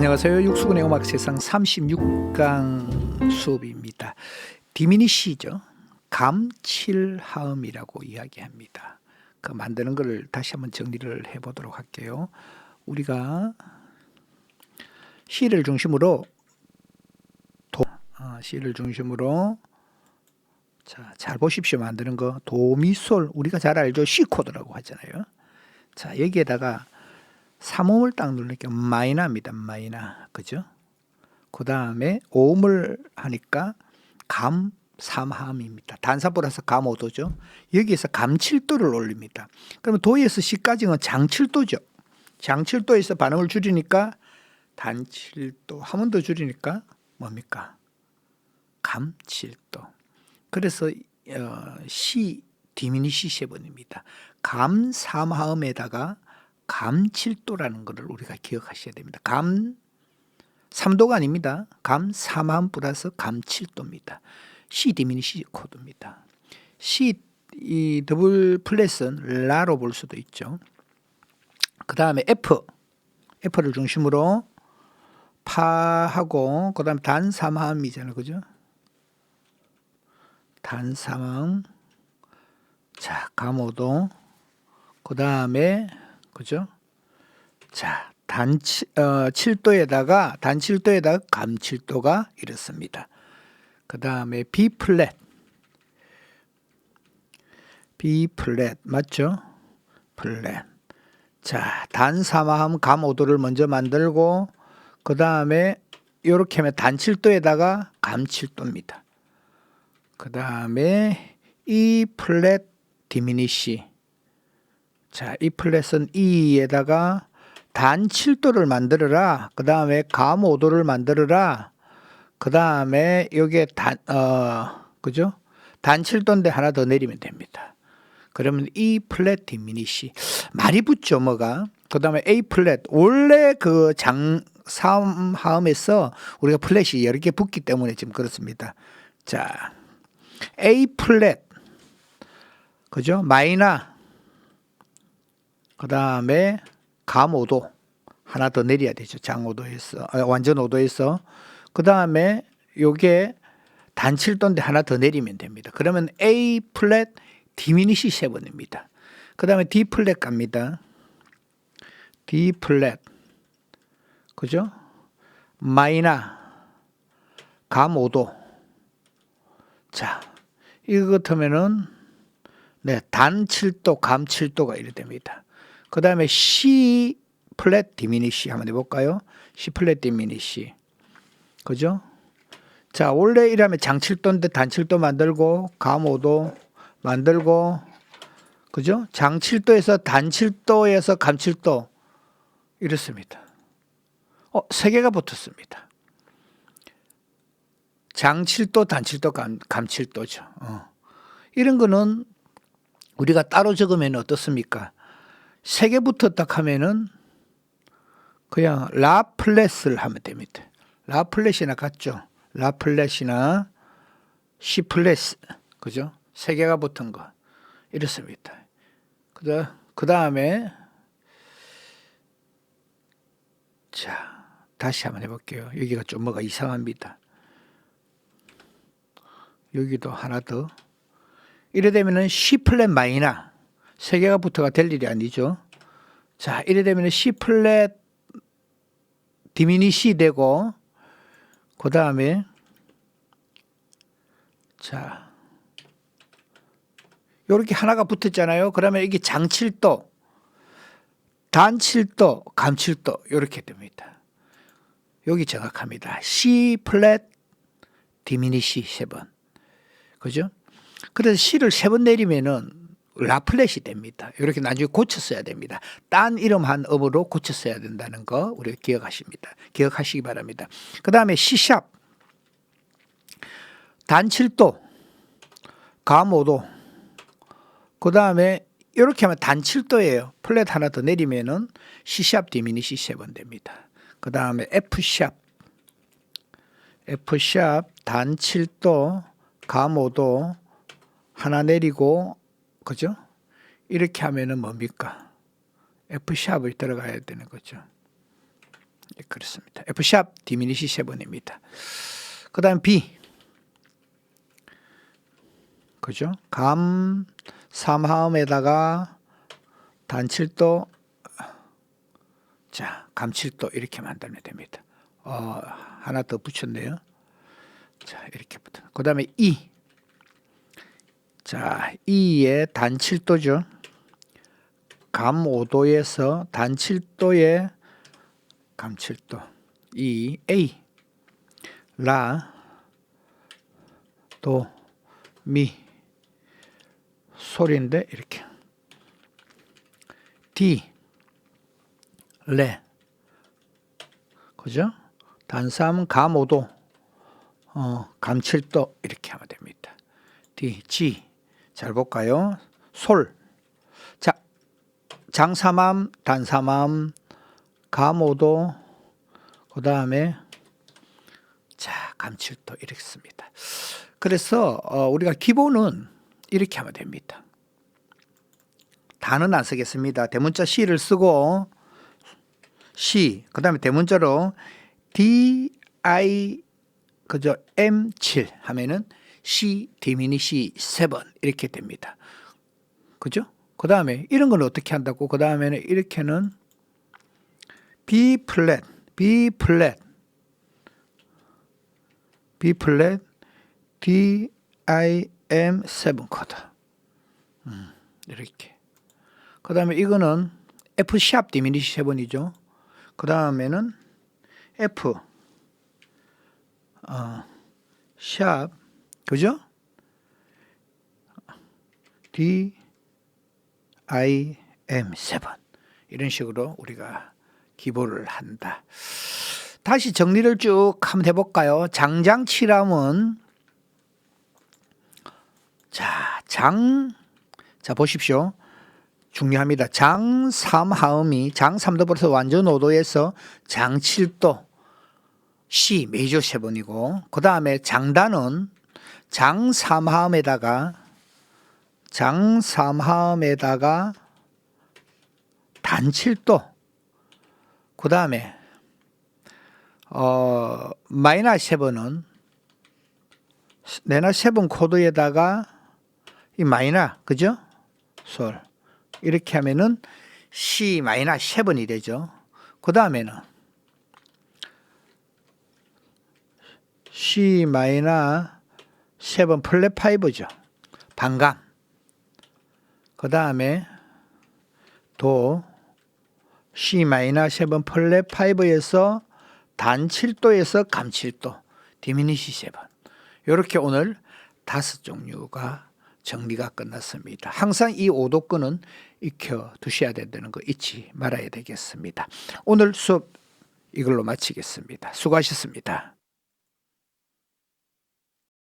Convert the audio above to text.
안녕하세요. 육수군의 음악 세상 36강 수업입니다. 디미니시죠. 감칠하음이라고 이야기합니다. 그 만드는 것을 다시 한번 정리를 해 보도록 할게요. 우리가 시를 중심으로 도, 어, 시를 중심으로 자, 잘 보십시오. 만드는 거 도미솔 우리가 잘 알죠. C 코드라고 하잖아요. 자, 여기에다가 삼음을 딱 누르니까 마이너입니다. 마이너. 그죠? 그 다음에 오음을 하니까 감 삼함입니다. 단사 플러스 감오도죠. 여기에서 감칠도를 올립니다. 그러면 도에서 시까지는 장칠도죠. 장칠도에서 반음을 줄이니까 단칠도 한 번 더 줄이니까 뭡니까? 감칠도. 그래서 어, 시 디미니시 세번입니다. 감삼하음에다가 감칠도라는 것을 우리가 기억하셔야 됩니다. 감 3도가 아닙니다. 감 3함 플러스 감 7도입니다. C 디미니시 코드입니다. C 이 더블 플랫은 라로 볼 수도 있죠. 그 다음에 F F를 중심으로 파하고 그 다음에 단 3함이잖아요. 그죠? 단 3함 자 감오도 그 다음에 그죠? 자, 단 어, 7도에다가 단 7도에다가 감 7도가 이렇습니다. 그 다음에 B 플랫, B 플랫 맞죠? 플랫. 자, 단 3함 감 5도를 먼저 만들고 그 다음에 이렇게 하면 단 7도에다가 감 7도입니다. 그 다음에 E 플랫 디미니시 자, 이 플랫은 E에다가 단 7도를 만들어라. 그 다음에 감 5도를 만들어라. 그 다음에 여기에 단, 어, 그죠? 단 7도인데 하나 더 내리면 됩니다. 그러면 E 플랫 디미니시. 많이 붙죠, 뭐가. 그 다음에 A 플랫. 원래 그 장, 삼하음에서 우리가 플랫이 여러 개 붙기 때문에 지금 그렇습니다. 자, A 플랫. 그죠? 마이너. 그 다음에 감 5도 하나 더 내려야 되죠. 장 5도에서 아, 완전 5도에서 그 다음에 요게 단 7도인데 하나 더 내리면 됩니다. 그러면 A 플랫 디미니시 세븐입니다. 그 다음에 D 플랫 갑니다. D 플랫 그죠? 마이너 감 5도 자 이거 같으면은 네, 단 7도, 감 7도가 이래 됩니다. 그 다음에 C 플랫 디미니시 한번 해볼까요? C 플랫 디미니시. 그죠? 자, 원래 이러면 장7도인데 단7도 만들고, 감5도 만들고, 그죠? 장7도에서 단7도에서 감7도. 이렇습니다. 어, 세 개가 붙었습니다. 장7도, 단7도, 감, 감7도죠. 어. 이런 거는 우리가 따로 적으면 어떻습니까? 세 개부터 딱 하면은 그냥 라플랫을 하면 됩니다. 라플랫이나 같죠. 라플랫이나 C 플랫 그죠? 세 개가 붙은 거 이렇습니다. 그다 그 다음에 자 다시 한번 해볼게요. 여기가 좀 뭐가 이상합니다. 여기도 하나 더 이래 되면은 C 플랫 마이너 세 개가 붙어가 될 일이 아니죠. 자, 이래 되면 C 플랫 디미니시 되고 그 다음에 자 이렇게 하나가 붙었잖아요. 그러면 이게 장칠도, 단칠도, 감칠도 이렇게 됩니다. 여기 정확합니다. C 플랫 디미니시 세 번. 그죠? 그래서 C를 세 번 내리면은 라플렛이 됩니다. 이렇게 나중에 고쳤어야 됩니다. 딴 이름 한 음으로 고쳤어야 된다는 거 우리가 기억하십니다. 기억하시기 바랍니다. 그 다음에 C샵 단7도 감5도 그 다음에 이렇게 하면 단7도예요. 플랫 하나 더 내리면은 C샵 디미니시 세번 됩니다. 그 다음에 F샵 F샵 단7도 감5도 하나 내리고 그죠? 이렇게 하면은 뭡니까? F샵을 들어가야 되는 거죠. 예, 그렇습니다. F 샵 디미니시 세븐입니다. 그 다음 B 그죠? 감 삼하음에다가 단칠도 자 감칠도 이렇게 만들면 됩니다. 어, 하나 더 붙였네요. 자 이렇게 붙어. 그 다음에 E 자 E의 단칠도죠. 감 5도에서 단칠도의 감칠도. E A 라 도, 미. 소리인데 이렇게. D 레. 그죠? 단삼 감오도. 어, 감칠도. 이렇게 하면 됩니다. D G 잘 볼까요? 솔 자, 장삼함 단삼함 감오도 그 다음에 자 감칠도 이렇게 씁니다. 그래서 어, 우리가 기본은 이렇게 하면 됩니다. 단은 안 쓰겠습니다. 대문자 C를 쓰고 C 그 다음에 대문자로 D I 그저 M7 하면은 C 디미니 C 7 이렇게 됩니다. 그죠? 그 다음에 이런 건 어떻게 한다고? 그 다음에는 이렇게는 B 플랫 B 플랫 B 플랫 D I M 7 코드. 음, 이렇게. 그 다음에 이거는 F 샵 디미니시 7이죠. 그 다음에는 F 어, 샵 그죠? D I M 7 이런 식으로 우리가 기보를 한다. 다시 정리를 쭉 한번 해볼까요? 장장치람은 자, 장, 자, 보십시오. 중요합니다. 장 3하음이 장 3도부터 완전 5도에서 장 7도 C 메이저 7이고 그 다음에 장단은 장 3하음에다가 장 3하음에다가 단 7도 그 다음에 어 마이너 7은 내나 7 코드에다가 이 마이너 그죠? 솔 이렇게 하면은 C 마이너 7이 되죠. 그 다음에는 C 마이너 7 플랫 5죠. 반감. 그 다음에 도 C 마이너 7 플랫 5에서 단 7도에서 감 7도 디미니시 7 이렇게 오늘 다섯 종류가 정리가 끝났습니다. 항상 이 오도권은 익혀 두셔야 된다는 거 잊지 말아야 되겠습니다. 오늘 수업 이걸로 마치겠습니다. 수고하셨습니다.